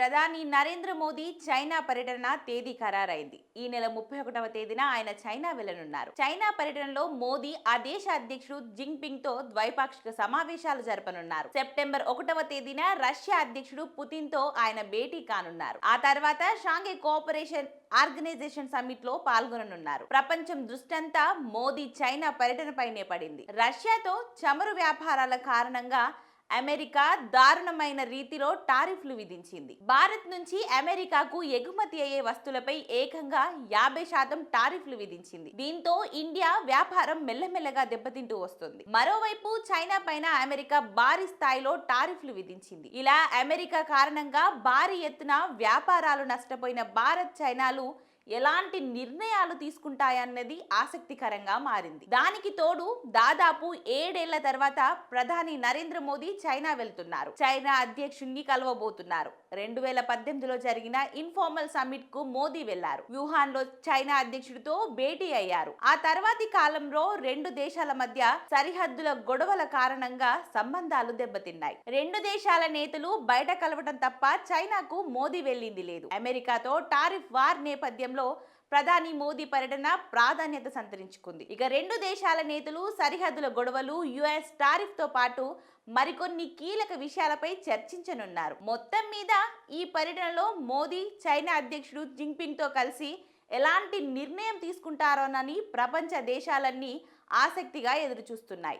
ప్రధాని నరేంద్ర మోదీ చైనా పర్యటన తేదీ ఖరారైంది. ఈ నెల ముప్పై ఒకటవ తేదీన ఆయన చైనా వెళ్ళనున్నారు. చైనా పర్యటనలో మోదీ ఆ దేశ అధ్యక్షుడు జింగ్పింగ్తో ద్వైపాక్షిక సమావేశాలు జరపనున్నారు. సెప్టెంబర్ ఒకటవ తేదీన రష్యా అధ్యక్షుడు పుతిన్తో ఆయన భేటీ కానున్నారు. ఆ తర్వాత షాంఘై కోఆపరేషన్ ఆర్గనైజేషన్ సమ్మిట్లో పాల్గొననున్నారు. ప్రపంచం దృష్టంతా మోదీ చైనా పర్యటనపైనే పడింది. రష్యాతో చమురు వ్యాపారాల కారణంగా అమెరికా దారుణమైన రీతిలో టారిఫ్లు విధించింది. భారత్ నుంచి అమెరికాకు ఎగుమతి అయ్యే వస్తువులపై ఏకంగా యాభై శాతం టారిఫ్లు విధించింది. దీంతో ఇండియా వ్యాపారం మెల్లమెల్లగా దెబ్బతింటూ వస్తుంది. మరోవైపు చైనా పైన అమెరికా భారీ స్థాయిలో టారిఫ్లు విధించింది. ఇలా అమెరికా కారణంగా భారీ ఎత్తున వ్యాపారాలు నష్టపోయిన భారత్ చైనాలు ఎలాంటి నిర్ణయాలు తీసుకుంటాయన్నది ఆసక్తికరంగా మారింది. దానికి తోడు దాదాపు ఏడేళ్ళ తర్వాత ప్రధాని నరేంద్ర మోదీ చైనా వెళ్తున్నారు. చైనా అధ్యక్షుణ్ణి కలవబోతున్నారు. రెండు వేల పద్దెనిమిదిలో జరిగిన ఇన్ఫార్మల్ సమ్మిట్కు మోదీ వెళ్ళారు. వ్యూహాన్లో చైనా అధ్యక్షుడితో భేటీ అయ్యారు. ఆ తర్వాతి కాలంలో రెండు దేశాల మధ్య సరిహద్దుల గొడవల కారణంగా సంబంధాలు దెబ్బతిన్నాయి. రెండు దేశాల నేతలు బయట కలవటం తప్ప చైనాకు మోదీ వెళ్ళింది లేదు. అమెరికాతో టారిఫ్ వార్ నేపథ్యంలో ప్రధాని మోదీ పర్యటన ప్రాధాన్యత సంతరించుకుంది. ఇక రెండు దేశాల నేతలు సరిహద్దుల గొడవలు యుఎస్ టారిఫ్తో పాటు మరికొన్ని కీలక విషయాలపై చర్చించనున్నారు. మొత్తం మీద ఈ పర్యటనలో మోదీ చైనా అధ్యక్షుడు జింగ్పింగ్తో కలిసి ఎలాంటి నిర్ణయం తీసుకుంటారోనని ప్రపంచ దేశాలన్నీ ఆసక్తిగా ఎదురుచూస్తున్నాయి.